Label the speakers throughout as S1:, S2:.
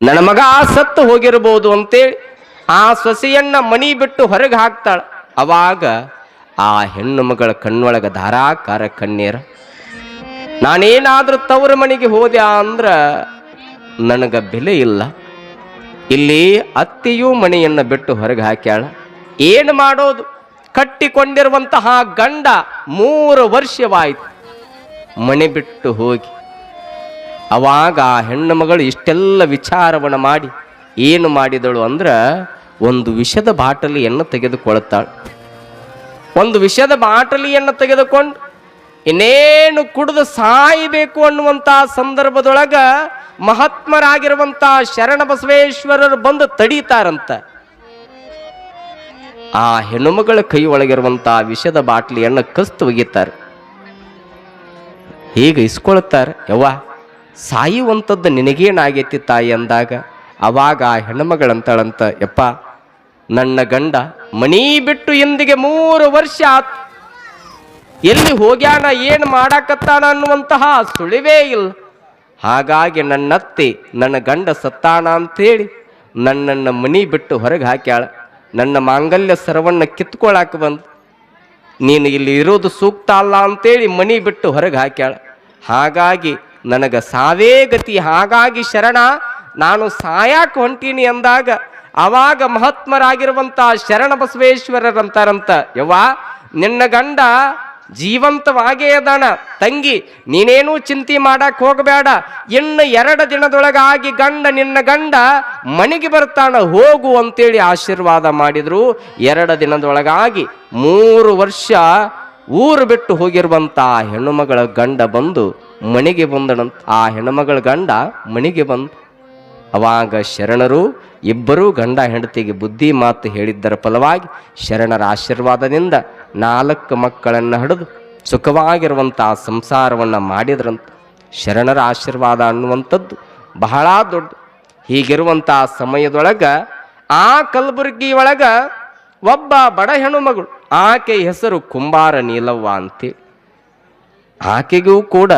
S1: ನನ್ನ ಮಗ ಸತ್ತು ಹೋಗಿರಬಹುದು ಅಂತೇಳಿ ಆ ಸೊಸೆಯನ್ನ ಮನಿ ಬಿಟ್ಟು ಹೊರಗೆ ಹಾಕ್ತಾಳ. ಅವಾಗ ಆ ಹೆಣ್ಣು ಮಗಳ ಕಣ್ಣೊಳಗ ಧಾರಾಕಾರ ಕಣ್ಣೀರ, ನಾನೇನಾದ್ರೂ ತವರ ಮನೆಗೆ ಹೋದೆ ಅಂದ್ರ ನನಗ ಬೆಲೆ ಇಲ್ಲ. ಇಲ್ಲಿ ಅತ್ತೆಯೂ ಮನೆಯನ್ನ ಬಿಟ್ಟು ಹೊರಗೆ ಹಾಕ್ಯಾಳ. ಏನು ಮಾಡೋದು? ಕಟ್ಟಿಕೊಂಡಿರುವಂತಹ ಗಂಡ ಮೂರು ವರ್ಷವಾಯಿತು. ಮನೆ ಬಿಟ್ಟು ಹೋಗಿ ಅವಾಗ ಆ ಹೆಣ್ಣು ಮಗಳು ಇಷ್ಟೆಲ್ಲ ವಿಚಾರವನ್ನು ಮಾಡಿ ಏನು ಮಾಡಿದಳು ಅಂದ್ರೆ ಒಂದು ವಿಷದ ಬಾಟಲಿಯನ್ನು ತೆಗೆದುಕೊಳ್ಳುತ್ತಾಳೆ ಒಂದು ವಿಷದ ಬಾಟಲಿಯನ್ನು ತೆಗೆದುಕೊಂಡು ಇನ್ನೇನು ಕುಡಿದು ಸಾಯಬೇಕು ಅನ್ನುವಂಥ ಸಂದರ್ಭದೊಳಗ ಮಹಾತ್ಮರಾಗಿರುವಂಥ ಶರಣ ಬಸವೇಶ್ವರರು ಬಂದು ತಡೀತಾರಂತ. ಆ ಹೆಣ್ಣುಮಗಳ ಕೈ ಒಳಗಿರುವಂಥ ವಿಷದ ಬಾಟಲಿಯನ್ನು ಕಸ್ತು ಒಗಿತಾರೆ ಹೀಗೆ ಇಸ್ಕೊಳ್ತಾರೆ. ಯವ್ವ ಸಾಯುವಂಥದ್ದು ನಿನಗೇನಾಗೈತಿ ತಾಯಿ ಅಂದಾಗ, ಅವಾಗ ಆ ಹೆಣ್ಮಗಳಂತಳಂತ, ಯಪ್ಪ, ನನ್ನ ಗಂಡ ಮನಿ ಬಿಟ್ಟು ಇಂದಿಗೆ ಮೂರು ವರ್ಷ ಎಲ್ಲಿ ಹೋಗ್ಯಾನ, ಏನು ಮಾಡಾಕತ್ತಾನ ಅನ್ನುವಂತಹ ಸುಳಿವೇ ಇಲ್ಲ. ಹಾಗಾಗಿ ನನ್ನತ್ತೆ ನನ್ನ ಗಂಡ ಸತ್ತಾನ ಅಂತೇಳಿ ನನ್ನನ್ನು ಮನಿ ಬಿಟ್ಟು ಹೊರಗೆ ಹಾಕ್ಯಾಳ. ನನ್ನ ಮಾಂಗಲ್ಯ ಸರವನ್ನು ಕಿತ್ಕೊಳಕ್ಕೆ ಬಂದು. ನೀನು ಇಲ್ಲಿ ಇರೋದು ಸೂಕ್ತ ಅಲ್ಲ ಅಂತೇಳಿ ಮನಿ ಬಿಟ್ಟು ಹೊರಗೆ ಹಾಕ್ಯಾಳ. ಹಾಗಾಗಿ ನನಗ ಸಾವೇ ಗತಿ, ಹಾಗಾಗಿ ಶರಣ ನಾನು ಸಾಯಾಕ ಹೊಂಟೀನಿ ಅಂದಾಗ ಅವಾಗ ಮಹಾತ್ಮರಾಗಿರುವಂತ ಶರಣ ಬಸವೇಶ್ವರರಂತಾರಂತ, ಯವ್ವ, ನಿನ್ನ ಗಂಡ ಜೀವಂತವಾಗೇ ಅದಾನ. ತಂಗಿ, ನೀನೇನೂ ಚಿಂತೆ ಮಾಡಕ್ ಹೋಗಬೇಡ ಇನ್ನು ಎರಡು ದಿನದೊಳಗಾಗಿ ಗಂಡ ನಿನ್ನ ಗಂಡ ಮನೆಗೆ ಬರ್ತಾನ, ಹೋಗು ಅಂತೇಳಿ ಆಶೀರ್ವಾದ ಮಾಡಿದ್ರು. ಎರಡು ದಿನದೊಳಗಾಗಿ ಮೂರು ವರ್ಷ ಊರು ಬಿಟ್ಟು ಹೋಗಿರುವಂತ ಆ ಹೆಣ್ಣುಮಗಳ ಗಂಡ ಬಂದು ಮನೆಗೆ ಬಂದನಂತ ಆ ಹೆಣ್ಣುಮಗಳ ಗಂಡ ಮನೆಗೆ ಬಂದ ಅವಾಗ ಶರಣರು ಇಬ್ಬರೂ ಗಂಡ ಹೆಂಡತಿಗೆ ಬುದ್ಧಿ ಮಾತು ಹೇಳಿದ್ದರ ಫಲವಾಗಿ ಶರಣರ ಆಶೀರ್ವಾದದಿಂದ ನಾಲ್ಕು ಮಕ್ಕಳನ್ನು ಹಿಡಿದು ಸುಖವಾಗಿರುವಂಥ ಸಂಸಾರವನ್ನು ಮಾಡಿದ್ರಂತ. ಶರಣರ ಆಶೀರ್ವಾದ ಅನ್ನುವಂಥದ್ದು ಬಹಳ ದೊಡ್ಡ ಹೀಗಿರುವಂಥ ಸಮಯದೊಳಗ ಆ ಕಲಬುರಗಿ ಒಳಗ ಒಬ್ಬ ಬಡ ಹೆಣ್ಣು ಮಗಳು ಆಕೆ ಹೆಸರು ಕುಂಬಾರ ನೀಲವ್ವ ಅಂತೇಳಿ ಆಕೆಗೂ ಕೂಡ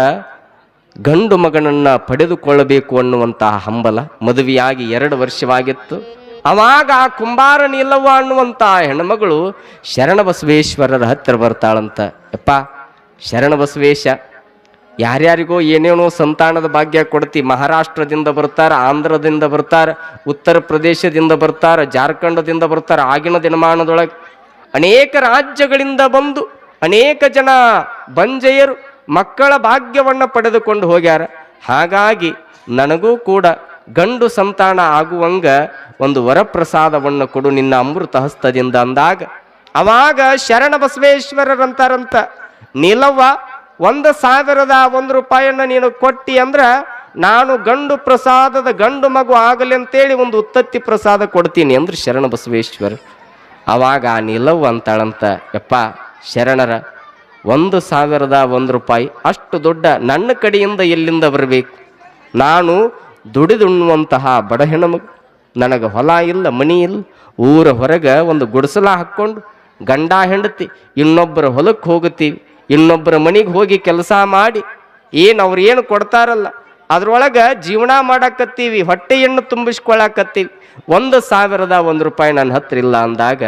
S1: ಗಂಡು ಮಗನನ್ನ ಪಡೆದುಕೊಳ್ಳಬೇಕು ಅನ್ನುವಂತಹ ಹಂಬಲ ಮದುವೆಯಾಗಿ ಎರಡು ವರ್ಷವಾಗಿತ್ತು. ಅವಾಗ ಆ ಕುಂಬಾರ ನೀಲವ್ವ ಅನ್ನುವಂತಹ ಹೆಣ್ಮಗಳು ಶರಣ ಬಸವೇಶ್ವರರ ಹತ್ತಿರ ಬರ್ತಾಳಂತ. ಯಪ್ಪ ಶರಣ ಬಸವೇಶ ಯಾರ್ಯಾರಿಗೋ ಏನೇನೋ ಸಂತಾನದ ಭಾಗ್ಯ ಕೊಡ್ತಿ. ಮಹಾರಾಷ್ಟ್ರದಿಂದ ಬರ್ತಾರ, ಆಂಧ್ರದಿಂದ ಬರ್ತಾರ, ಉತ್ತರ ಪ್ರದೇಶದಿಂದ ಬರ್ತಾರ, ಜಾರ್ಖಂಡದಿಂದ ಬರ್ತಾರ, ಆಗಿನ ದಿನಮಾನದೊಳಗೆ ಅನೇಕ ರಾಜ್ಯಗಳಿಂದ ಬಂದು ಅನೇಕ ಜನ ಬಂಜೆಯರು ಮಕ್ಕಳ ಭಾಗ್ಯವನ್ನು ಪಡೆದುಕೊಂಡು ಹೋಗ್ಯಾರ. ಹಾಗಾಗಿ ನನಗೂ ಕೂಡ ಗಂಡು ಸಂತಾನ ಆಗುವಂಗ ಒಂದು ವರಪ್ರಸಾದವನ್ನು ಕೊಡು ನಿನ್ನ ಅಮೃತ ಹಸ್ತದಿಂದ ಅಂದಾಗ, ಅವಾಗ ಶರಣ ಬಸವೇಶ್ವರರಂತಾರಂತ ನೀಲವ್ವ ಒಂದು ಸಾವಿರದ ಒಂದು ರೂಪಾಯಿಯನ್ನ ನೀನು ಕೊಟ್ಟಿ ಅಂದ್ರೆ ನಾನು ಗಂಡು ಪ್ರಸಾದದ ಗಂಡು ಮಗು ಆಗಲಿ ಅಂತೇಳಿ ಒಂದು ಉತ್ತತ್ತಿ ಪ್ರಸಾದ ಕೊಡ್ತೀನಿ ಅಂದ್ರೆ ಶರಣ ಬಸವೇಶ್ವರ ಅವಾಗ ಆ ನಿಲವು ಅಂತಾಳಂತ, ಯಪ್ಪ ಶರಣರ, ಒಂದು ಸಾವಿರದ ಒಂದು ರೂಪಾಯಿ, ಅಷ್ಟು ದೊಡ್ಡ ನನ್ನ ಕಡೆಯಿಂದ ಎಲ್ಲಿಂದ ಬರಬೇಕು? ನಾನು ದುಡಿದುಣ್ಣುವಂತಹ ಬಡ ಹೆಣ್ಣುಮಗು ನನಗೆ ಹೊಲ ಇಲ್ಲ, ಮನಿ ಇಲ್ಲ, ಊರ ಹೊರಗೆ ಒಂದು ಗುಡಿಸಲ ಹಾಕ್ಕೊಂಡು ಗಂಡ ಹೆಂಡತಿ, ಇನ್ನೊಬ್ಬರ ಹೊಲಕ್ಕೆ ಹೋಗುತ್ತೀವಿ, ಇನ್ನೊಬ್ಬರ ಮನೆಗೆ ಹೋಗಿ ಕೆಲಸ ಮಾಡಿ, ಏನು ಅವ್ರು ಏನು ಕೊಡ್ತಾರಲ್ಲ, ಅದ್ರೊಳಗೆ ಜೀವನ ಮಾಡಾಕತ್ತೀವಿ, ಹೊಟ್ಟೆಯನ್ನು ತುಂಬಿಸ್ಕೊಳಕತ್ತೀವಿ. ಒಂದು ಸಾವಿರದ ಒಂದು ರೂಪಾಯಿ ನನ್ನ ಹತ್ರ ಇಲ್ಲ ಅಂದಾಗ,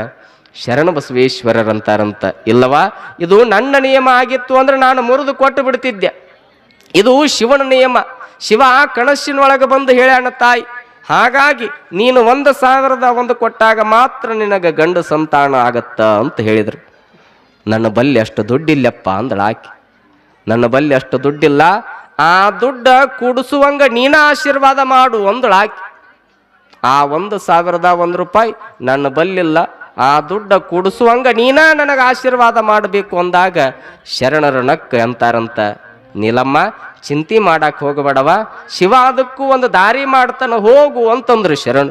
S1: ಶರಣ ಬಸವೇಶ್ವರರಂತಾರಂತ, ಇಲ್ಲವಾ? ಇದು ನನ್ನ ನಿಯಮ ಆಗಿತ್ತು ಅಂದ್ರೆ ನಾನು ಮುರಿದು ಕೊಟ್ಟು ಬಿಡ್ತಿದ್ದೆ. ಇದು ಶಿವನ ನಿಯಮ. ಶಿವ ಆ ಕಣಸಿನೊಳಗೆ ಬಂದು ಹೇಳ್ಯಾಣ ತಾಯಿ, ಹಾಗಾಗಿ ನೀನು ಒಂದು ಸಾವಿರದ ಒಂದು ಕೊಟ್ಟಾಗ ಮಾತ್ರ ನಿನಗೆ ಗಂಡು ಸಂತಾನ ಆಗತ್ತ ಅಂತ ಹೇಳಿದರು. ನನ್ನ ಬಲ್ಲಿ ಅಷ್ಟು ದುಡ್ಡಿಲ್ಲಪ್ಪ ಅಂದಳು ಆಕೆ. ನನ್ನ ಬಲ್ಲಿ ಅಷ್ಟು ದುಡ್ಡಿಲ್ಲ, ಆ ದುಡ್ಡ ಕೂಡಿಸುವಂಗ ನೀನ ಆಶೀರ್ವಾದ ಮಾಡು ಅಂದಳು ಆಕೆ. ಆ ಒಂದು ಸಾವಿರದ ಒಂದು ರೂಪಾಯಿ ನನ್ನ ಬಲ್ಲಿಲ್ಲ. ಆ ದುಡ್ಡ ಕೂಡಿಸುವಂಗ ನೀನ ನನಗೆ ಆಶೀರ್ವಾದ ಮಾಡಬೇಕು ಅಂದಾಗ ಶರಣರು ನಕ್ಕ ಅಂತಾರಂತ. ನೀಲಮ್ಮ, ಚಿಂತೆ ಮಾಡಕ್ ಹೋಗಬೇಡವ. ಶಿವ ಅದಕ್ಕೂ ಒಂದು ದಾರಿ ಮಾಡ್ತಾನೆ ಹೋಗು ಅಂತಂದ್ರು ಶರಣ.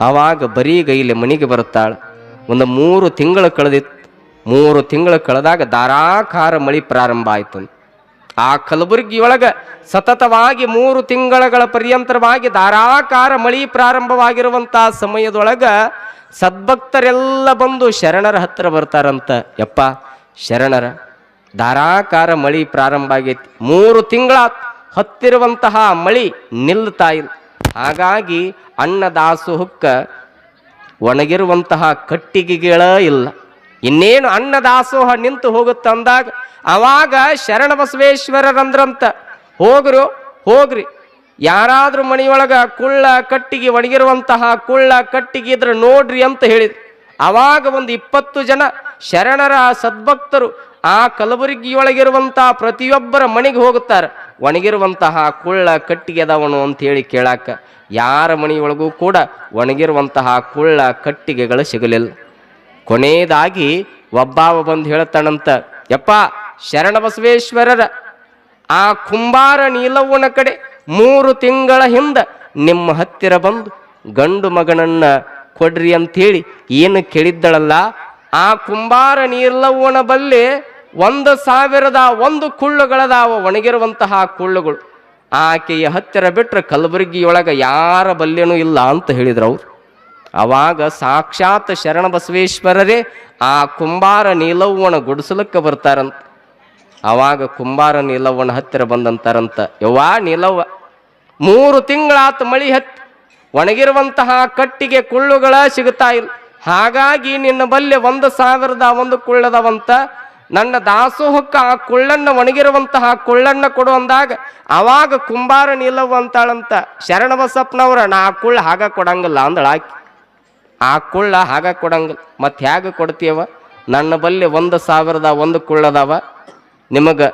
S1: ಆವಾಗ ಬರೀ ಗೈಲಿ ಮನೆಗೆ ಬರುತ್ತಾಳೆ. ಒಂದು ಮೂರು ತಿಂಗಳು ಕಳೆದಿತ್ತು. ಮೂರು ತಿಂಗಳು ಕಳೆದಾಗ ಧಾರಾಕಾರ ಮಳಿ ಪ್ರಾರಂಭ ಆಯ್ತು ಆ ಕಲಬುರಗಿಯೊಳಗ ಸತತವಾಗಿ ಮೂರು ತಿಂಗಳಗಳ ಪರ್ಯಂತರವಾಗಿ ಧಾರಾಕಾರ ಮಳಿ ಪ್ರಾರಂಭವಾಗಿರುವಂಥ ಸಮಯದೊಳಗ ಸದ್ಭಕ್ತರೆಲ್ಲ ಬಂದು ಶರಣರ ಹತ್ತಿರ ಬರ್ತಾರಂತ. ಯಪ್ಪ, ಶರಣರ, ಧಾರಾಕಾರ ಮಳಿ ಪ್ರಾರಂಭ ಆಗೈತಿ. ಮೂರು ತಿಂಗಳ ಹತ್ತಿರುವಂತಹ ಮಳಿ ನಿಲ್ತಾ ಇಲ್ಲ ಹಾಗಾಗಿ ಅನ್ನದಾಸೋಹಕ್ಕ ಒಣಗಿರುವಂತಹ ಕಟ್ಟಿಗೆಗಳ ಇಲ್ಲ. ಇನ್ನೇನು ಅನ್ನದಾಸೋಹ ನಿಂತು ಹೋಗುತ್ತಂದಾಗ ಅವಾಗ ಶರಣ ಬಸವೇಶ್ವರರಂದ್ರಂತ ಹೋಗ್ರು, ಹೋಗ್ರಿ. ಯಾರಾದ್ರೂ ಮನೆಯೊಳಗ ಕುಳ್ಳ ಕಟ್ಟಿಗೆ ಒಣಗಿರುವಂತಹ ಕುಳ್ಳ ಕಟ್ಟಿಗೆ ಇದ್ರೆ ನೋಡ್ರಿ ಅಂತ ಹೇಳಿದ್ರು. ಅವಾಗ ಒಂದು ಇಪ್ಪತ್ತು ಜನ ಶರಣರ ಸದ್ಭಕ್ತರು ಆ ಕಲಬುರಗಿಯೊಳಗಿರುವಂತಹ ಪ್ರತಿಯೊಬ್ಬರ ಮನೆಗೆ ಹೋಗುತ್ತಾರೆ. ಒಣಗಿರುವಂತಹ ಕುಳ್ಳ ಕಟ್ಟಿಗೆ ಅದಾವನು ಅಂತ ಹೇಳಿ ಕೇಳಾಕ ಯಾರ ಮನೆಯೊಳಗೂ ಕೂಡ ಒಣಗಿರುವಂತಹ ಕುಳ್ಳ ಕಟ್ಟಿಗೆಗಳು ಸಿಗಲಿಲ್ಲ. ಕೊನೆಯದಾಗಿ ಒಬ್ಬಾವ ಬಂದು ಹೇಳ್ತಾನಂತ ಯಪ್ಪ, ಶರಣ ಬಸವೇಶ್ವರರ, ಆ ಕುಂಬಾರ ನೀಲವ್ವನ ಕಡೆ ಮೂರು ತಿಂಗಳ ಹಿಂದ ನಿಮ್ಮ ಹತ್ತಿರ ಬಂದು ಗಂಡು ಮಗನನ್ನ ಕೊಡ್ರಿ ಅಂಥೇಳಿ ಏನು ಕೇಳಿದ್ದಳಲ್ಲ, ಆ ಕುಂಬಾರ ನೀಲವ್ವನ ಬಲ್ಲಿ ಒಂದು ಸಾವಿರದ ಒಂದು ಕುಳ್ಳುಗಳದಾವ ಒಣಗಿರುವಂತಹ ಕುಳ್ಳುಗಳು. ಆಕೆಯ ಹತ್ತಿರ ಬಿಟ್ರೆ ಕಲಬುರಗಿಯೊಳಗ ಯಾರ ಬಲ್ಲೇನೂ ಇಲ್ಲ ಅಂತ ಹೇಳಿದ್ರು ಅವ್ರು. ಅವಾಗ ಸಾಕ್ಷಾತ್ ಶರಣ ಬಸವೇಶ್ವರರೇ ಆ ಕುಂಬಾರ ನೀಲವ್ವನ ಗುಡಿಸಲಕ್ಕೆ ಬರ್ತಾರಂತ. ಅವಾಗ ಕುಂಬಾರ ನೀಲವ್ವನ ಹತ್ತಿರ ಬಂದಂತಾರಂತ. ಯವ್ವಾ ನೀಲವ್ವ, ಮೂರು ತಿಂಗಳಾತ ಮಳಿ ಹತ್ತಿ, ಒಣಗಿರುವಂತಹ ಕಟ್ಟಿಗೆ ಕುಳ್ಳುಗಳ ಸಿಗುತ್ತಾ ಇಲ್ಲ. ಹಾಗಾಗಿ ನಿನ್ನ ಬಲ್ಲೆ ಒಂದು ಸಾವಿರದ ಒಂದು ಕುಳ್ಳದವಂತ. ನನ್ನ ದಾಸೋಹಕ್ಕ ಆ ಕುಳ್ಳನ್ನ ಒಣಗಿರುವಂತಹ ಕುಳ್ಳನ್ನ ಕೊಡು ಅಂದಾಗ, ಅವಾಗ ಕುಂಬಾರ ನೀಲವ್ವ ಅಂತಾಳಂತ. ಶರಣ ಬಸಪ್ಪನವ್ರ ನಾ ಕುಳ್ಳ ಹಾಗ ಕೊಡಂಗಿಲ್ಲ ಅಂದಳ ಆಕಿ ಆ ಕುಳ್ಳ ಹಾಗ ಕೊಡಂಗಿಲ್ಲ ಮತ್ತೆ ಹೇಗೆ ಕೊಡ್ತೀವ ನನ್ನ ಬಲ್ಲಿ ಒಂದು ಸಾವಿರದ, ಒಂದು ಕುಳ್ಳದವ. ನಿಮಗೆ,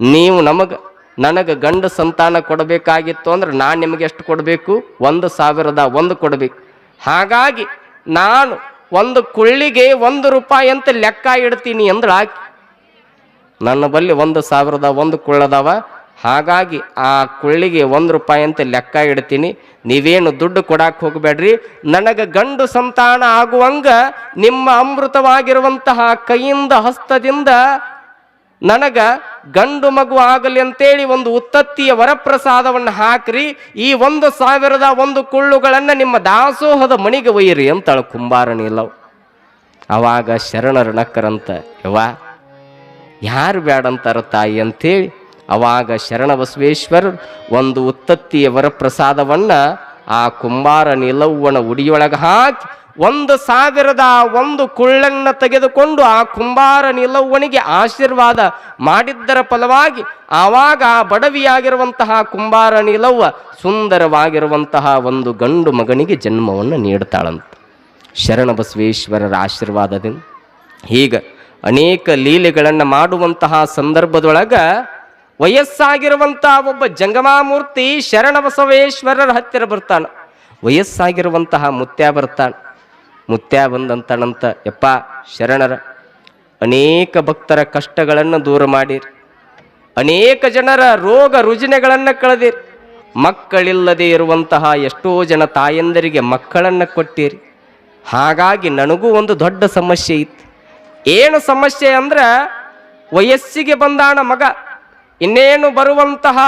S1: ನೀವು ನಮಗ, ನನಗೆ ಗಂಡು ಸಂತಾನ ಕೊಡಬೇಕಾಗಿತ್ತು ಅಂದ್ರೆ ನಾನು ನಿಮಗೆ ಎಷ್ಟು ಕೊಡಬೇಕು? ಒಂದು ಸಾವಿರದ, ಒಂದು ಕೊಡಬೇಕು. ಹಾಗಾಗಿ ನಾನು ಒಂದು ಕುಳ್ಳಿಗೆ ಒಂದು ರೂಪಾಯಿ ಅಂತ ಲೆಕ್ಕ ಇಡ್ತೀನಿ ಅಂದ್ರೆ ಹಾಕಿ ನನ್ನ ಬಲ್ಲಿ ಒಂದು ಸಾವಿರದ, ಒಂದು ಕುಳ್ಳದವ. ಹಾಗಾಗಿ ಆ ಕುಳ್ಳಿಗೆ ಒಂದು ರೂಪಾಯಿ ಅಂತ ಲೆಕ್ಕ ಇಡ್ತೀನಿ. ನೀವೇನು ದುಡ್ಡು ಕೊಡಕ್ಕೆ ಹೋಗಬೇಡ್ರಿ. ನನಗೆ ಗಂಡು ಸಂತಾನ ಆಗುವಂಗ ನಿಮ್ಮ ಅಮೃತವಾಗಿರುವಂತಹ ಕೈಯಿಂದ ಹಸ್ತದಿಂದ ನನಗ ಗಂಡು ಮಗು ಆಗಲಿ ಅಂತೇಳಿ ಒಂದು ಉತ್ತತ್ತಿಯ ವರಪ್ರಸಾದವನ್ನು ಹಾಕ್ರಿ. ಈ ಒಂದು ಸಾವಿರದ ಒಂದು ಕುಳ್ಳುಗಳನ್ನು ನಿಮ್ಮ ದಾಸೋಹದ ಮಣಿಗೆ ಒಯ್ಯಿರಿ ಅಂತಳು ಕುಂಬಾರನಿಲ್ಲವು ಅವಾಗ ಶರಣರು ನಕ್ಕರಂತ, ಯವ್ವ, ಯಾರು ಬೇಡಂತಾರ ತಾಯಿ ಅಂತೇಳಿ ಅವಾಗ ಶರಣ ಬಸವೇಶ್ವರರು ಒಂದು ಉತ್ತತ್ತಿಯ ವರಪ್ರಸಾದವನ್ನು ಆ ಕುಂಬಾರ ನಿಲವ್ವನ ಉಡಿಯೊಳಗೆ ಹಾಕಿ ಒಂದು ಸಾವಿರದ ಒಂದು ಕುಳ್ಳನ್ನು ತೆಗೆದುಕೊಂಡು ಆ ಕುಂಬಾರ ನಿಲವ್ವನಿಗೆ ಆಶೀರ್ವಾದ ಮಾಡಿದ್ದರ ಫಲವಾಗಿ ಆವಾಗ ಆ ಬಡವಿಯಾಗಿರುವಂತಹ ಕುಂಬಾರ ನಿಲವ್ವ ಸುಂದರವಾಗಿರುವಂತಹ ಒಂದು ಗಂಡು ಮಗನಿಗೆ ಜನ್ಮವನ್ನು ನೀಡ್ತಾಳಂತ. ಶರಣ ಬಸವೇಶ್ವರರ ಆಶೀರ್ವಾದದಿಂದ ಹೀಗೆ ಅನೇಕ ಲೀಲೆಗಳನ್ನು ಮಾಡುವಂತಹ ಸಂದರ್ಭದೊಳಗ ವಯಸ್ಸಾಗಿರುವಂತಹ ಒಬ್ಬ ಜಂಗಮಾಮೂರ್ತಿ ಶರಣ ಬಸವೇಶ್ವರರ ಹತ್ತಿರ ಬರ್ತಾನೆ. ವಯಸ್ಸಾಗಿರುವಂತಹ ಮುತ್ಯ ಬರ್ತಾನೆ. ಮುತ್ಯ ಬಂದಂತನಂತ, ಯಪ್ಪ, ಶರಣರ, ಅನೇಕ ಭಕ್ತರ ಕಷ್ಟಗಳನ್ನು ದೂರ ಮಾಡಿರಿ. ಅನೇಕ ಜನರ ರೋಗ ರುಜಿನಗಳನ್ನು ಕಳೆದಿರಿ. ಮಕ್ಕಳಿಲ್ಲದೆ ಇರುವಂತಹ ಎಷ್ಟೋ ಜನ ತಾಯಂದರಿಗೆ ಮಕ್ಕಳನ್ನು ಕೊಟ್ಟಿರಿ. ಹಾಗಾಗಿ ನನಗೂ ಒಂದು ದೊಡ್ಡ ಸಮಸ್ಯೆ ಇತ್ತು. ಏನು ಸಮಸ್ಯೆ ಅಂದ್ರೆ, ವಯಸ್ಸಿಗೆ ಬಂದಾಣ ಮಗ. ಇನ್ನೇನು ಬರುವಂತಹ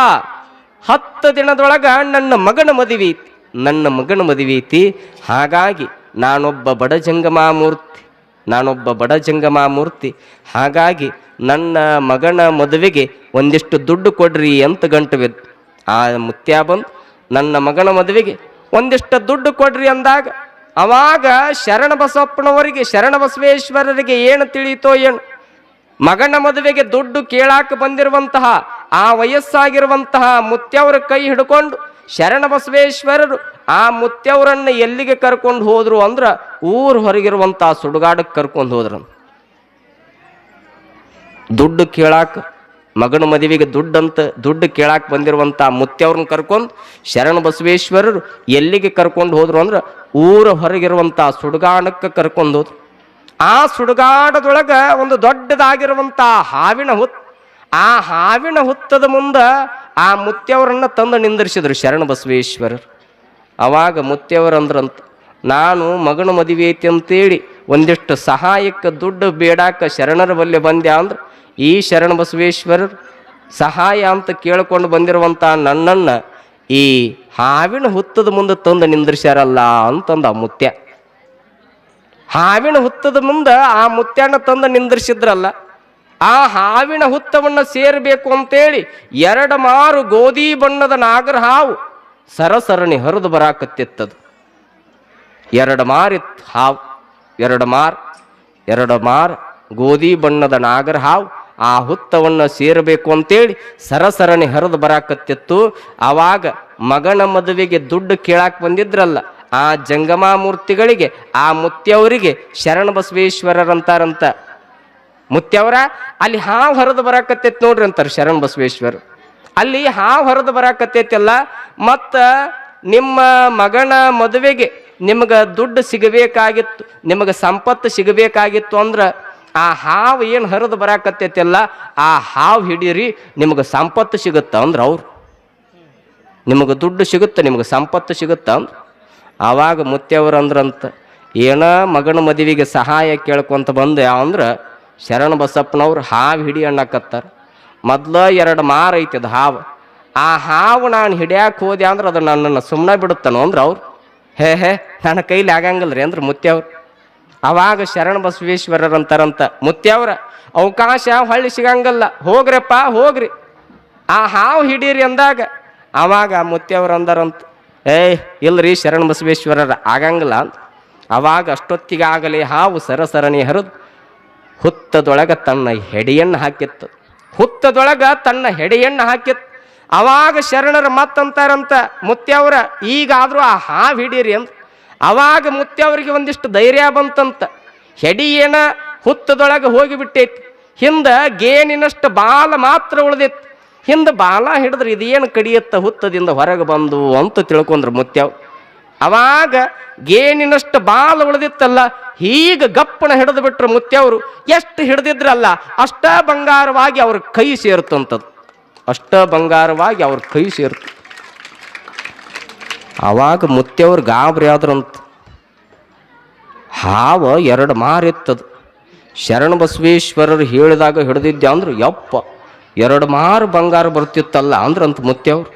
S1: ಹತ್ತು ದಿನದೊಳಗ ನನ್ನ ಮಗನ ಮದುವೆ ಐತಿ. ನನ್ನ ಮಗನ ಮದುವೆ ಐತಿ. ಹಾಗಾಗಿ ನಾನೊಬ್ಬ ಬಡ ಜಂಗಮಾಮೂರ್ತಿ ನಾನೊಬ್ಬ ಬಡ ಜಂಗಮಾಮೂರ್ತಿ ಹಾಗಾಗಿ ನನ್ನ ಮಗನ ಮದುವೆಗೆ ಒಂದಿಷ್ಟು ದುಡ್ಡು ಕೊಡ್ರಿ ಅಂತ ಗಂಟು ಬಿದ್ದು. ಆ ಮುತ್ಯ ಬಂದು ನನ್ನ ಮಗನ ಮದುವೆಗೆ ಒಂದಿಷ್ಟು ದುಡ್ಡು ಕೊಡ್ರಿ ಅಂದಾಗ ಅವಾಗ ಶರಣ ಬಸವಪ್ಪನವರಿಗೆ ಶರಣ ಬಸವೇಶ್ವರರಿಗೆ ಏನು ತಿಳಿಯಿತೋ ಏನು? ಮಗನ ಮದುವೆಗೆ ದುಡ್ಡು ಕೇಳಾಕ ಬಂದಿರುವಂತಹ, ಆ ವಯಸ್ಸಾಗಿರುವಂತಹ ಮುತ್ಯವರ ಕೈ ಹಿಡ್ಕೊಂಡು ಶರಣ ಬಸವೇಶ್ವರರು ಆ ಮುತ್ಯವ್ರನ್ನ ಎಲ್ಲಿಗೆ ಕರ್ಕೊಂಡು ಹೋದ್ರು ಅಂದ್ರ ಊರು ಹೊರಗಿರುವಂತಹ ಸುಡುಗಾಡಕ್ಕೆ ಕರ್ಕೊಂಡು ಹೋದ್ರು ದುಡ್ಡು ಕೇಳಾಕ, ಮಗನ ಮದುವೆಗೆ ದುಡ್ಡಂತ, ದುಡ್ಡು ಕೇಳಾಕ್ ಬಂದಿರುವಂತ ಮುತ್ಯವ್ರನ್ನ ಕರ್ಕೊಂಡು ಶರಣ ಬಸವೇಶ್ವರರು ಎಲ್ಲಿಗೆ ಕರ್ಕೊಂಡು ಹೋದ್ರು ಅಂದ್ರೆ ಊರ ಹೊರಗಿರುವಂತ ಸುಡುಗಾಡಕ್ಕೆ ಕರ್ಕೊಂಡು ಹೋದ್ರು. ಆ ಸುಡುಗಾಡದೊಳಗ ಒಂದು ದೊಡ್ಡದಾಗಿರುವಂಥ ಹಾವಿನ ಹುತ್, ಆ ಹಾವಿನ ಹುತ್ತದ ಮುಂದ ಆ ಮುತ್ಯವರನ್ನ ತಂದು ನಿಂದಿರಿಸಿದ್ರು ಶರಣ ಬಸವೇಶ್ವರರು. ಅವಾಗ ಮುತ್ಯವರಂದ್ರಂತ, ನಾನು ಮಗನ ಮದುವೆ ಐತಿ ಅಂತೇಳಿ ಒಂದಿಷ್ಟು ಸಹಾಯಕ್ಕೆ ದುಡ್ಡು ಬೇಡಾಕ ಶರಣರ ಬಲ್ಲಿ ಬಂದೆ ಅಂದ್ರೆ, ಈ ಶರಣ ಬಸವೇಶ್ವರರು ಸಹಾಯ ಅಂತ ಕೇಳಿಕೊಂಡು ಬಂದಿರುವಂಥ ನನ್ನನ್ನು ಈ ಹಾವಿನ ಹುತ್ತದ ಮುಂದೆ ತಂದು ನಿಂದ್ರಿಸ್ಯಾರಲ್ಲ ಅಂತಂದ ಮುತ್ಯ. ಹಾವಿನ ಹುತ್ತದ ಮುಂದೆ ಆ ಮುತ್ಯಣ್ಣ ತಂದು ನಿಂದ್ರಿಸಿದ್ರಲ್ಲ, ಆ ಹಾವಿನ ಹುತ್ತವನ್ನು ಸೇರಬೇಕು ಅಂತೇಳಿ ಎರಡು ಮಾರು ಗೋಧಿ ಬಣ್ಣದ ನಾಗರ ಹಾವು ಸರಸರಣಿ ಹರಿದು ಬರಾಕತ್ತಿತ್ತದು. ಎರಡು ಮಾರಿತ್ತು ಹಾವು, ಎರಡು ಮಾರ್ ಎರಡು ಮಾರ್ ಗೋಧಿ ಬಣ್ಣದ ನಾಗರ ಹಾವು ಆ ಹುತ್ತವನ್ನು ಸೇರಬೇಕು ಅಂತೇಳಿ ಸರಸರಣಿ ಹರಿದು ಬರಾಕತ್ತಿತ್ತು. ಆವಾಗ ಮಗನ ಮದುವೆಗೆ ದುಡ್ಡು ಕೇಳಾಕ್ ಬಂದಿದ್ರಲ್ಲ ಆ ಜಂಗಮಾ ಮೂರ್ತಿಗಳಿಗೆ, ಆ ಮುತ್ಯವರಿಗೆ ಶರಣ ಬಸವೇಶ್ವರರಂತಾರಂತ. ಮುತ್ಯವರ, ಅಲ್ಲಿ ಹಾವು ಹರಿದು ಬರಾಕತ್ತೈತಿ ನೋಡ್ರಿ ಅಂತಾರೆ ಶರಣ ಬಸವೇಶ್ವರ. ಅಲ್ಲಿ ಹಾವು ಹರಿದು ಬರಾಕತ್ತೈತಲ್ಲ, ಮತ್ತು ನಿಮ್ಮ ಮಗನ ಮದುವೆಗೆ ನಿಮಗೆ ದುಡ್ಡು ಸಿಗಬೇಕಾಗಿತ್ತು, ನಿಮಗೆ ಸಂಪತ್ತು ಸಿಗಬೇಕಾಗಿತ್ತು ಅಂದ್ರೆ ಆ ಹಾವು ಏನು ಹರಿದು ಬರಾಕತ್ತೈತಿಲ್ಲ, ಆ ಹಾವು ಹಿಡೀರಿ ನಿಮಗೆ ಸಂಪತ್ತು ಸಿಗುತ್ತ ಅಂದ್ರೆ ಅವ್ರು. ನಿಮಗೆ ದುಡ್ಡು ಸಿಗುತ್ತೆ, ನಿಮಗೆ ಸಂಪತ್ತು ಸಿಗುತ್ತ ಅಂದ್ರ. ಆವಾಗ ಮುತ್ತೆಯವರು ಅಂದ್ರಂತ, ಏನ ಮಗನ ಮದುವೆಗೆ ಸಹಾಯ ಕೇಳ್ಕೊಂತ ಬಂದು ಯಾವಂದ್ರೆ ಶರಣ ಬಸಪ್ಪನವ್ರು ಹಾವು ಹಿಡಿ ಅಣ್ಣಕತ್ತಾರ ಮೊದ್ಲ ಎರಡು ಮಾರ ಐತಿ ಅದು ಹಾವು. ಆ ಹಾವು ನಾನು ಹಿಡಿಯಾಕೆ ಹೋದೆ ಅಂದ್ರೆ ಅದು ನನ್ನನ್ನು ಸುಮ್ಮನೆ ಬಿಡುತ್ತಾನೋ ಅಂದ್ರೆ ಅವ್ರು, ಹೇ ಹೇ, ನನ್ನ ಕೈಲಿ ರೀ ಅಂದ್ರೆ ಮುತ್ತೆಯವ್ರು ಅವಾಗ ಶರಣ ಬಸವೇಶ್ವರರಂತಾರಂತ ಮುತ್ತೆಯವ್ರ ಅವಕಾಶ ಹೊಳ್ಳಿ ಸಿಗಂಗಲ್ಲ, ಹೋಗ್ರಪ್ಪ ಹೋಗ್ರಿ. ಆ ಹಾವು ಹಿಡೀರಿ ಅಂದಾಗ ಅವಾಗ ಆ ಮುತ್ತೆಯವ್ರು ಅಂದಾರಂತ ಏಯ್, ಇಲ್ರಿ ಶರಣ ಬಸವೇಶ್ವರರ, ಆಗಂಗಿಲ್ಲ. ಅವಾಗ ಅಷ್ಟೊತ್ತಿಗೆ ಆಗಲಿ ಹಾವು ಸರಸರಣಿ ಹರಿದು ಹುತ್ತದೊಳಗ ತನ್ನ ಹೆಡೆಯನ್ನು ಹಾಕಿತ್ತು. ಹುತ್ತದೊಳಗ ತನ್ನ ಹೆಡೆಯನ್ನು ಹಾಕಿತ್ತು. ಅವಾಗ ಶರಣರು ಮತ್ತಂತಾರಂತ ಮುತ್ಯವ್ರ ಈಗಾದರೂ ಆ ಹಾವು ಹಿಡೀರಿ ಅಂತ ಅವಾಗ ಮುತ್ಯವ್ರಿಗೆ ಒಂದಿಷ್ಟು ಧೈರ್ಯ ಬಂತಂತ. ಹೆಡಿಯೇನ ಹುತ್ತದೊಳಗೆ ಹೋಗಿಬಿಟ್ಟೈತಿ. ಹಿಂದೆ ಗೇನಿನಷ್ಟು ಬಾಲ ಮಾತ್ರ ಉಳಿದಿತ್ತು. ಹಿಂದ ಬಾಲ ಹಿಡಿದ್ರೆ ಇದೇನು ಕಡಿಯತ್ತ ಹುತ್ತದಿಂದ ಹೊರಗೆ ಬಂದು ಅಂತ ತಿಳ್ಕೊಂಡ್ರು ಮುತ್ಯಾವ್. ಅವಾಗ ಗೇಣಿನಷ್ಟು ಬಾಲ ಉಳಿದಿತ್ತಲ್ಲ, ಹೀಗ ಗಪ್ಪನ ಹಿಡಿದು ಬಿಟ್ರು ಮುತ್ಯವರು. ಎಷ್ಟು ಹಿಡಿದಿದ್ರಲ್ಲ, ಅಷ್ಟ ಬಂಗಾರವಾಗಿ ಅವ್ರ ಕೈ ಸೇರ್ತಂಥದ್ದು ಅಷ್ಟ ಬಂಗಾರವಾಗಿ ಅವ್ರ ಕೈ ಸೇರ್ತು. ಅವಾಗ ಮುತ್ಯವ್ರು ಗಾಬರಿ ಆದ್ರಂತ. ಹಾವ ಎರಡು ಮಾರಿತ್ತದು. ಶರಣ ಬಸವೇಶ್ವರರು ಹೇಳಿದಾಗ ಹಿಡಿದಿದ್ದೆ ಅಂದ್ರೆ, ಯಪ್ಪ. ಎರಡು ಮಾರು ಬಂಗಾರ ಬರ್ತಿತ್ತಲ್ಲ ಅಂದ್ರಂತ ಮುತ್ಯವ್ರು.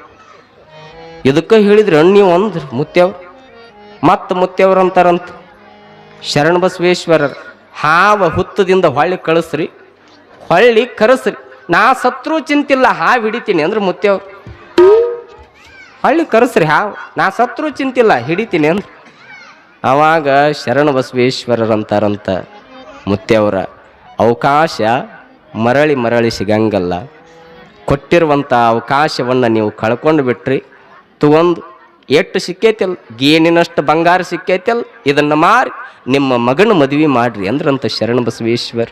S1: ಇದಕ್ಕೆ ಹೇಳಿದ್ರೆ ನೀವು ಅಂದ್ರೆ ಮುತ್ಯವ್ರು. ಮತ್ತೆ ಮುತ್ಯವ್ರು ಅಂತಾರಂತ. ಶರಣ ಬಸವೇಶ್ವರರು ಹಾವ ಹುತ್ತದಿಂದ ಹೊಳ್ಳಿ ಕಳಿಸ್ರಿ, ಹೊಳ್ಳಿ ಕರೆಸ್ರಿ. ನಾ ಸತ್ರು ಚಿಂತಿಲ್ಲ ಹಾವು ಹಿಡಿತೀನಿ ಅಂದ್ರೆ ಮುತ್ಯವ್ರು. ಹೊಳ್ಳಿ ಕರೆಸ್ರಿ ಹಾವು ನಾ ಸತ್ರು ಚಿಂತಿಲ್ಲ, ಹಿಡಿತೀನಿ ಅಂದ್ರೆ. ಅವಾಗ ಶರಣ ಬಸವೇಶ್ವರರಂತಾರಂತ ಮುತ್ಯವ್ರ ಅವಕಾಶ ಮರಳಿ ಮರಳಿ ಸಿಗಂಗಲ್ಲ. ಕೊಟ್ಟಿರುವಂಥ ಅವಕಾಶವನ್ನು ನೀವು ಕಳ್ಕೊಂಡು ಬಿಟ್ರಿ. ತಗೊಂಡು ಎಷ್ಟು ಸಿಕ್ಕೈತಲ್ಲ ಗೇನಿನಷ್ಟು ಬಂಗಾರ ಸಿಕ್ಕೈತಲ್ಲ ಇದನ್ನು ಮಾರಿ ನಿಮ್ಮ ಮಗನ ಮದುವೆ ಮಾಡ್ರಿ ಅಂದ್ರಂತ ಶರಣ ಬಸವೇಶ್ವರ್.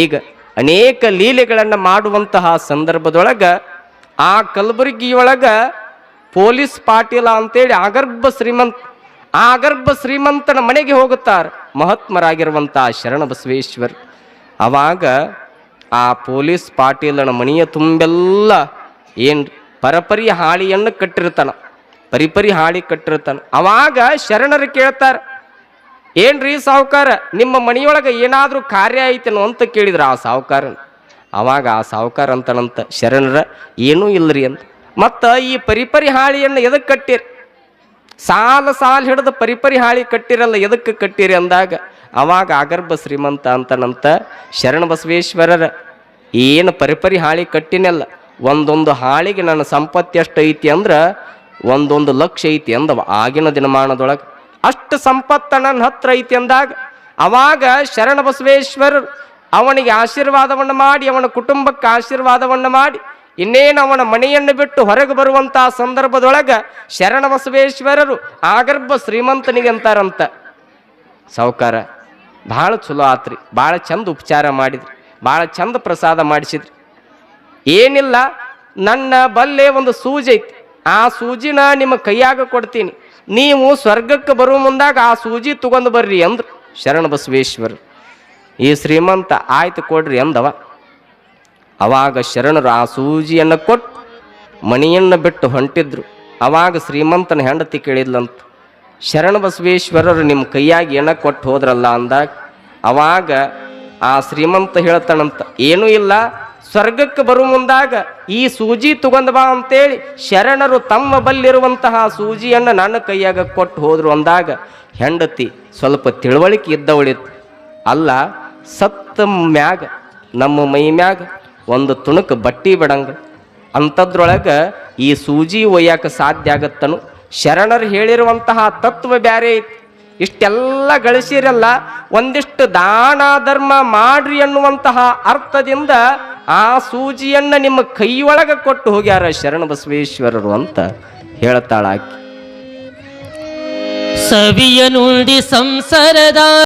S1: ಈಗ ಅನೇಕ ಲೀಲೆಗಳನ್ನು ಮಾಡುವಂತಹ ಸಂದರ್ಭದೊಳಗೆ ಆ ಕಲಬುರಗಿಯೊಳಗ ಪೊಲೀಸ್ ಪಾಟೀಲ ಅಂತೇಳಿ ಆಗರ್ಭ ಶ್ರೀಮಂತ ಆ ಶ್ರೀಮಂತನ ಮನೆಗೆ ಹೋಗುತ್ತಾರೆ ಮಹಾತ್ಮರಾಗಿರುವಂತಹ ಶರಣ ಬಸವೇಶ್ವರ್. ಅವಾಗ ಆ ಪೊಲೀಸ್ ಪಾಟೀಲನ ಮನೆಯ ತುಂಬೆಲ್ಲ ಏನು ಪರಪರಿ ಹಾಳಿಯನ್ನು ಕಟ್ಟಿರ್ತಾನ. ಪರಿಪರಿ ಹಾಳಿ ಕಟ್ಟಿರ್ತಾನ. ಅವಾಗ ಶರಣರು ಕೇಳ್ತಾರ, ಏನ್ರಿ ಸಾವುಕಾರ, ನಿಮ್ಮ ಮನೆಯೊಳಗೆ ಏನಾದರೂ ಕಾರ್ಯ ಐತೇನೋ ಅಂತ ಕೇಳಿದ್ರ ಆ ಸಾಹುಕಾರ ಅವಾಗ ಆ ಸಾವುಕಾರ ಅಂತನಂತ ಶರಣರ, ಏನೂ ಇಲ್ರಿ ಅಂತ ಮತ್ತು ಈ ಪರಿಪರಿ ಹಾಳಿಯನ್ನು ಎದಕ್ಕೆ ಕಟ್ಟಿರಿ? ಸಾಲ ಸಾಲ ಹಿಡಿದು ಪರಿಪರಿ ಹಾಳಿ ಕಟ್ಟಿರಲ್ಲ ಎದಕ್ಕೆ ಕಟ್ಟಿರಿ? ಅಂದಾಗ, ಅವಾಗ ಆಗರ್ಭ ಶ್ರೀಮಂತ ಅಂತನಂತ ಶರಣ ಬಸವೇಶ್ವರರ ಏನು ಪರಿಪರಿ ಹಾಳಿ ಕಟ್ಟಿನಲ್ಲ. ಒಂದೊಂದು ಹಾಳಿಗೆ ನನ್ನ ಸಂಪತ್ತು ಎಷ್ಟು ಐತಿ ಅಂದ್ರೆ ಒಂದೊಂದು ಲಕ್ಷ ಐತಿ ಅಂದವ ಆಗಿನ ದಿನಮಾನದೊಳಗೆ. ಅಷ್ಟು ಸಂಪತ್ತ ನನ್ನ ಹತ್ರ ಐತಿ ಅಂದಾಗ ಅವಾಗ ಶರಣ ಬಸವೇಶ್ವರರು ಅವನಿಗೆ ಆಶೀರ್ವಾದವನ್ನು ಮಾಡಿ, ಅವನ ಕುಟುಂಬಕ್ಕೆ ಆಶೀರ್ವಾದವನ್ನು ಮಾಡಿ, ಇನ್ನೇನು ಅವನ ಮನೆಯನ್ನು ಬಿಟ್ಟು ಹೊರಗೆ ಬರುವಂತಹ ಸಂದರ್ಭದೊಳಗೆ ಶರಣ ಬಸವೇಶ್ವರರು ಆಗರ್ಭ ಶ್ರೀಮಂತನಿಗೆ ಅಂತಾರಂತ. ಸಾವುಕಾರ, ಭಾಳ ಚಲೋ ಆತ್ರಿ, ಭಾಳ ಚಂದ ಉಪಚಾರ ಮಾಡಿದ್ರಿ. ಭಾಳ ಚಂದ ಪ್ರಸಾದ ಮಾಡಿಸಿದ್ರಿ. ಏನಿಲ್ಲ, ನನ್ನ ಬಲ್ಲೆ ಒಂದು ಸೂಜಿ ಐತಿ. ಆ ಸೂಜಿನ ನಿಮ್ಮ ಕೈಯಾಗ ಕೊಡ್ತೀನಿ. ನೀವು ಸ್ವರ್ಗಕ್ಕೆ ಬರುವ ಮುಂದಾಗ ಆ ಸೂಜಿ ತಗೊಂಡು ಬರ್ರಿ ಅಂದ್ರು. ಶರಣ ಬಸವೇಶ್ವರ, ಈ ಶ್ರೀಮಂತ ಆಯ್ತು ಕೊಡ್ರಿ ಅಂದವ. ಅವಾಗ ಶರಣರು ಆ ಸೂಜಿಯನ್ನು ಕೊಟ್ಟು ಮಣಿಯನ್ನು ಬಿಟ್ಟು ಹೊಂಟಿದ್ರು. ಅವಾಗ ಶ್ರೀಮಂತನ ಹೆಂಡತಿ ಕೇಳಿದ್ಲಂತ, ಶರಣ ಬಸವೇಶ್ವರರು ನಿಮ್ಮ ಕೈಯಾಗಿ ಏನ ಕೊಟ್ಟು ಹೋದ್ರಲ್ಲ ಅಂದಾಗ, ಅವಾಗ ಆ ಶ್ರೀಮಂತ ಹೇಳ್ತಾನಂತ, ಏನೂ ಇಲ್ಲ, ಸ್ವರ್ಗಕ್ಕೆ ಬರುವ ಮುಂದಾಗ ಈ ಸೂಜಿ ತಗೊಂಡ್ ಬಾ ಅಂತೇಳಿ ಶರಣರು ತಮ್ಮ ಬಲ್ಲಿರುವಂತಹ ಸೂಜಿಯನ್ನು ನನ್ನ ಕೈಯಾಗ ಕೊಟ್ಟು ಹೋದ್ರು ಅಂದಾಗ, ಹೆಂಡತಿ ಸ್ವಲ್ಪ ತಿಳುವಳಿಕೆ ಇದ್ದವಳಿತ್ತು. ಅಲ್ಲ, ಸತ್ತ ಮ್ಯಾಗ, ನಮ್ಮ ಮೈ ಮ್ಯಾಗ ಒಂದು ತುಣುಕ್ ಬಟ್ಟಿ ಬಿಡಂಗ ಅಂಥದ್ರೊಳಗೆ ಈ ಸೂಜಿ ಒಯ್ಯಾಕ ಸಾಧ್ಯ ಆಗತ್ತನು? ಶರಣರು ಹೇಳಿರುವಂತಹ ತತ್ವ ಬ್ಯಾರೆ ಐತಿ. ಇಷ್ಟೆಲ್ಲ ಗಳಿಸಿರಲ್ಲ ಒಂದಿಷ್ಟು ದಾನ ಧರ್ಮ ಮಾಡ್ರಿ ಅನ್ನುವಂತಹ ಅರ್ಥದಿಂದ ಆ ಸೂಜಿಯನ್ನು ನಿಮ್ಮ ಕೈಯೊಳಗೆ ಕೊಟ್ಟು ಹೋಗ್ಯಾರ ಶರಣ ಬಸವೇಶ್ವರರು ಅಂತ ಹೇಳ್ತಾಳಾಕಿ.
S2: ಸವಿಯ ನುಡಿ ಸಂಸಾರದ